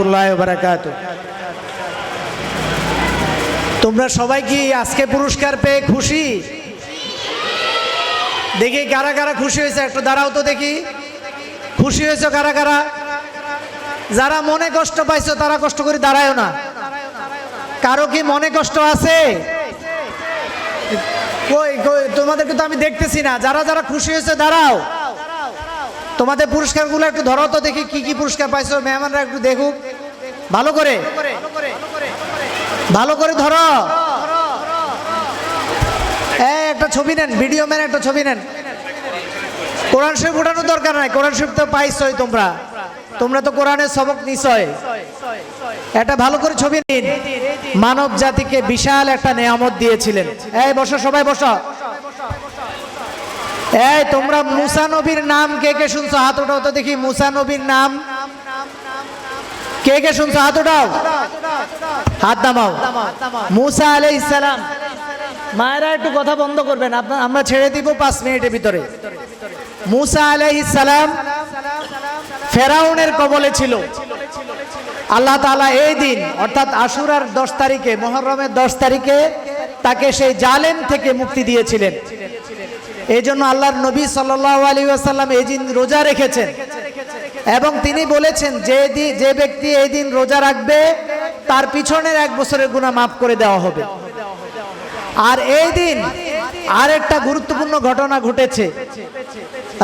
রহমতুল্লাহ বারাকাত তোমরা সবাই কি আজকে পুরস্কার পেয়ে খুশি? দেখি কারা কারা খুশি হয়েছে, একটু দাঁড়াও তো দেখি। খুশি হয়েছে কারা কারা? যারা মনে কষ্ট পাইছো, তারা কষ্ট করে দাঁড়ায় না। কারও কি মনে কষ্ট আছে? তোমাদেরকে তো আমি দেখতেছি না। যারা যারা খুশি হয়েছে, দাঁড়াও। তোমাদের পুরস্কারগুলো একটু ধরো তো দেখি কি কি পুরস্কার পাইছো। মেহমানরা একটু দেখুক। ভালো করে। ভালো করে ধরো। একটা ছবি নেন ভিডিও ম্যান একটা ছবি নেন। কোরআন শরীফ উঠানোর দরকার নাই, কোরআন শরীফ তো পাইছই তোমরা। তোমরা তো কোরআনের সবক নিছয় একটা ভালো করে ছবি নিন। মানব জাতিকে বিশাল একটা নেয়ামত দিয়েছিলেন। এই, বসো, সবাই বসো। এই, তোমরা মুসা নবীর নাম কে কে শুনছো? হাত উঠাও তো দেখি, মুসা নবীর নাম। কে কে শুনছো? হাত উঠাও। হাত মুসা আলাইহিস সালাম। মায়েরা একটু কথা বন্ধ করবেন। আপনার আমরা ছেড়ে দিব পাঁচ মিনিটের ভিতরে। মুসা আলাইহিস সালাম ফেরাউনের কবলে ছিল। আল্লাহ তাআলা এই দিন, অর্থাৎ আশুরার দশ তারিখে, মহরমের দশ তারিখে তাকে সেই জালেম থেকে মুক্তি দিয়েছিলেন। এই জন্য আল্লাহর নবী সাল্লাহ আলী আসাল্লাম এই দিন রোজা রেখেছেন। এবং তিনি বলেছেন, যে যে ব্যক্তি এই দিন রোজা রাখবে, তার পিছনের এক বছরের গুণা মাফ করে দেওয়া হবে। আর এই দিন আরেকটা গুরুত্বপূর্ণ ঘটনা ঘটেছে।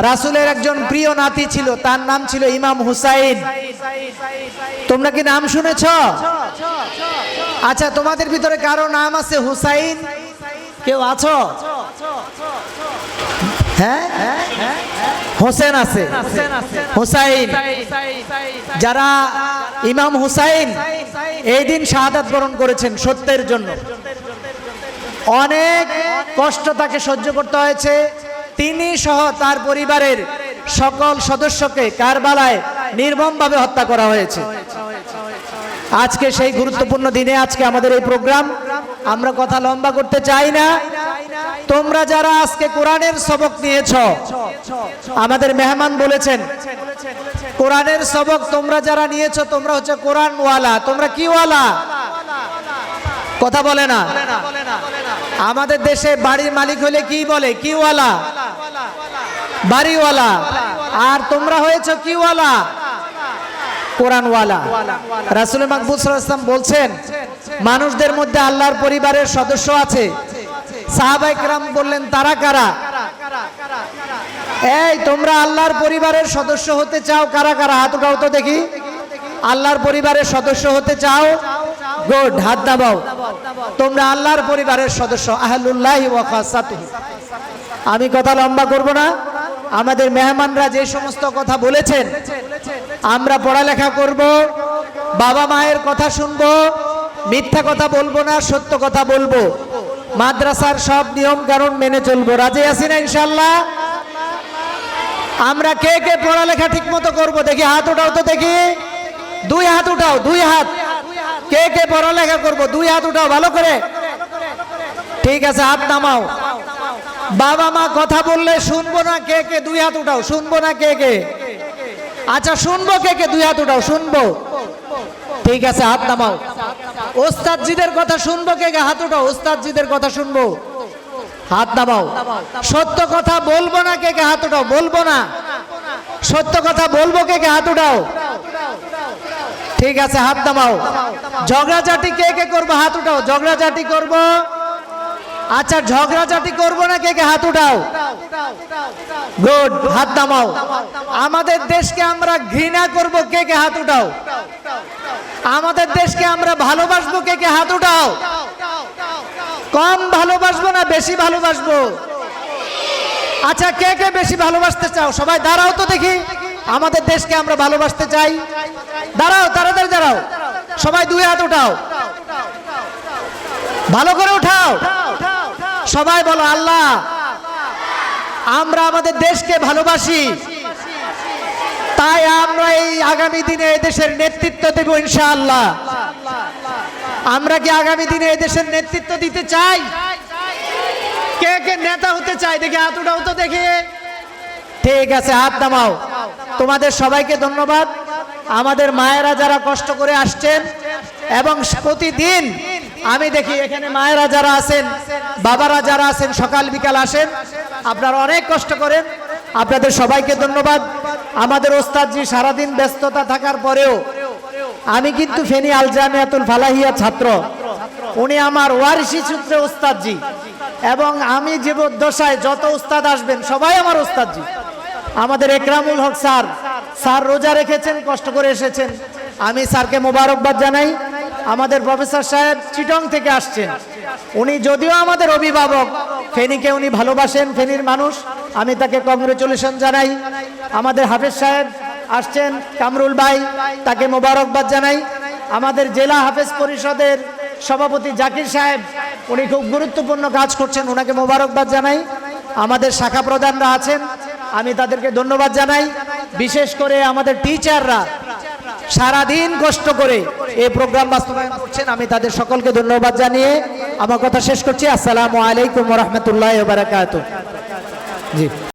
রাসূলের একজন প্রিয় নাতি ছিল, তার নাম ছিল ইমাম হুসাইন। তোমরা কি নাম শুনেছ? আচ্ছা তোমাদের ভিতরে কারও নাম আছে হুসাইন? কেউ আছো? হ্যাঁ? হোসেন আছে। হুসাইন। যারা ইমাম হুসাইন, এই দিন শাহাদাত বরণ করেছেন সত্যের জন্য। অনেক কষ্ট তাকে সহ্য করতে হয়েছে। তিনি সহ তার পরিবারের সকল সদস্যকে কারবালায় নির্মমভাবে হত্যা করা হয়েছে। আজকে সেই গুরুত্বপূর্ণ দিনে আজকে আমাদের এই প্রোগ্রাম। আমরা কথা লম্বা করতে চাই না। তোমরা যারা আজকে কোরআনের সবক নিয়েছ, আমাদের মেহমান বলেছেন, কোরআনের সবক তোমরা যারা নিয়েছ, তোমরা হচ্ছে কোরআনওয়ালা, তোমরা কি ওয়ালা কথা বলে না? আমাদের দেশে বাড়ির মালিক হলে কি বলে? কি ওয়ালা বাড়িওয়ালা। আর তোমরা হয়েছ কি ওয়ালা কোরআনওয়ালা। রাসুল মাকবুল ইসলাম বলছেন, মানুষদের মধ্যে আল্লাহর পরিবারের সদস্য আছে। সাহাবাইকরাম বললেন, তারা কারা? এই, তোমরা আল্লাহর পরিবারের সদস্য হতে চাও। কারা কারা? হাত উঠাও তো দেখি। আল্লাহর পরিবারের সদস্য হতে চাও? গুড, হাত দাবাও। তোমরা আল্লাহর পরিবারের সদস্য। আহলুল্লাহ আমি কথা লম্বা করব না। আমাদের মেহমানরা যে সমস্ত কথা বলেছেন, আমরা পড়ালেখা করব, বাবা মায়ের কথা শুনব, মিথ্যা কথা বলব না, সত্য কথা বলব। মাদ্রাসার সব নিয়ম কারণ মেনে চলবো। রাজি আছি না ইনশাল্লাহ আমরা কে কে পড়ালেখা ঠিক মতো করব? দেখি হাত উঠাও তো দেখি। দুই হাত উঠাও, দুই হাত। কে কে পড়ালেখা করব? দুই হাত উঠাও, ভালো করে। ঠিক আছে, হাত নামাও। বাবা মা কথা বললে শুনব না কে কে দুই হাত উঠাও, শুনব না কে কে। আচ্ছা শুনব কে কে দুই হাত উঠাও, শুনব। ঠিক আছে, হাত নামাও। ওস্তাদজিদের কথা শুনব কে হাত উঠাও, ওস্তাদজিদের কথা শুনব। হাত নামাও। সত্য কথা বলব না কে কে হাত উঠাও, বলব না। সত্য কথা বলব কে কে হাত উঠাও। ঠিক আছে, হাত নামাও। ঝগড়াঝাটি কে কে করব? হাত উঠাও। ঝগড়াঝাটি করব? আচ্ছা ঝগড়াঝাটি করব না কে কে হাত উঠাও। গুড, হাত নামাও। আমাদের দেশকে আমরা ঘৃণা করব কে কে হাত উঠাও। আমাদের দেশকে আমরা ভালোবাসবো কে কে? হাত উঠাও। কম ভালোবাসবো না বেশি ভালোবাসবো? আচ্ছা কে কে বেশি ভালোবাসতে চাও? সবাই দাঁড়াও তো দেখি। আমাদের দেশকে আমরা ভালোবাসতে চাই। দাঁড়াও, তাড়াতাড়ি দাঁড়াও। সবাই দুই হাত উঠাও। ভালো করে উঠাও। সবাই বলো, আল্লাহ, আমরা আমাদের দেশকে ভালোবাসি। তাই আমরা এই আগামী দিনে দেশের নেতৃত্ব দেব ইনশাআল্লাহ। আমরা কি আগামী দিনে দেশের নেতৃত্ব দিতে চাই? কে কে নেতা হতে চাই দেখি উঠাও তো দেখি। ঠিক আছে, হাত নামাও। তোমাদের সবাইকে ধন্যবাদ। আমাদের মায়েরা যারা কষ্ট করে আসছেন এবং প্রতিদিন আমি দেখি এখানে মায়েরা যারা আছেন, বাবারা যারা আছেন, সকাল বিকাল আসেন, আপনারা অনেক কষ্ট করেন। আপনাদের সবাইকে ধন্যবাদ। আমাদের ওস্তাদজি সারাদিন ব্যস্ততা থাকার পরেও আমি কিন্তু ফেনী আল জামিয়াতুল ফালাহিয়া ছাত্র। উনি আমার ওয়ারিসি সূত্রে ওস্তাদজি। এবং আমি জীবদ্দশায় যত উস্তাদ আসবেন, সবাই আমার ওস্তাদজি। আমাদের একরামুল হক স্যার স্যার রোজা রেখেছেন, কষ্ট করে এসেছেন। আমি স্যারকে মোবারকবাদ জানাই। আমাদের প্রফেসর সাহেব চিটং থেকে আসছেন। উনি যদিও আমাদের অভিভাবক, ফেনীকে উনি ভালোবাসেন, ফেনীর মানুষ। আমি তাকে কংগ্রেচুলেশন জানাই। আমাদের হাফেজ সাহেব আসছেন, কামরুল ভাই তাকে মোবারকবাদ জানাই। আমাদের জেলা হাফেজ পরিষদের সভাপতি জাকির সাহেব, উনি খুব গুরুত্বপূর্ণ কাজ করছেন ওনাকে মোবারকবাদ জানাই। আমাদের শাখা প্রধানরা আছেন, আমি তাদেরকে ধন্যবাদ জানাই। বিশেষ করে আমাদের টিচাররা সারাদিন কষ্ট করে এই প্রোগ্রাম বাস্তবায়ন করছেন, আমি তাদের সকলকে ধন্যবাদ জানিয়ে আমার কথা শেষ করছি। আসসালামু আলাইকুম রহমতুল্লাহ বারাকাত জি